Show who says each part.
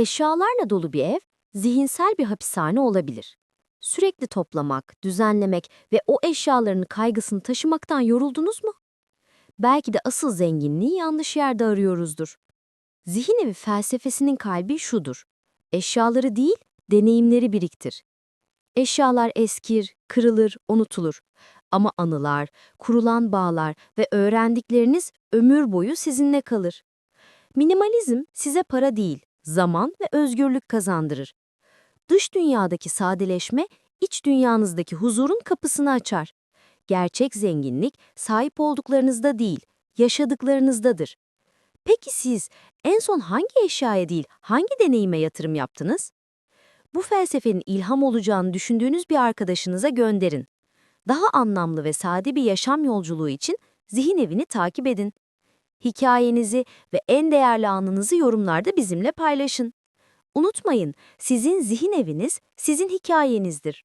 Speaker 1: Eşyalarla dolu bir ev, zihinsel bir hapishane olabilir. Sürekli toplamak, düzenlemek ve o eşyaların kaygısını taşımaktan yoruldunuz mu? Belki de asıl zenginliği yanlış yerde arıyoruzdur. Zihin evi felsefesinin kalbi şudur. Eşyaları değil, deneyimleri biriktir. Eşyalar eskir, kırılır, unutulur. Ama anılar, kurulan bağlar ve öğrendikleriniz ömür boyu sizinle kalır. Minimalizm size para değil, zaman ve özgürlük kazandırır. Dış dünyadaki sadeleşme, iç dünyanızdaki huzurun kapısını açar. Gerçek zenginlik sahip olduklarınızda değil, yaşadıklarınızdadır. Peki siz en son hangi eşyaya değil, hangi deneyime yatırım yaptınız? Bu felsefenin ilham olacağını düşündüğünüz bir arkadaşınıza gönderin. Daha anlamlı ve sade bir yaşam yolculuğu için zihin evini takip edin. Hikayenizi ve en değerli anınızı yorumlarda bizimle paylaşın. Unutmayın, sizin zihin eviniz sizin hikayenizdir.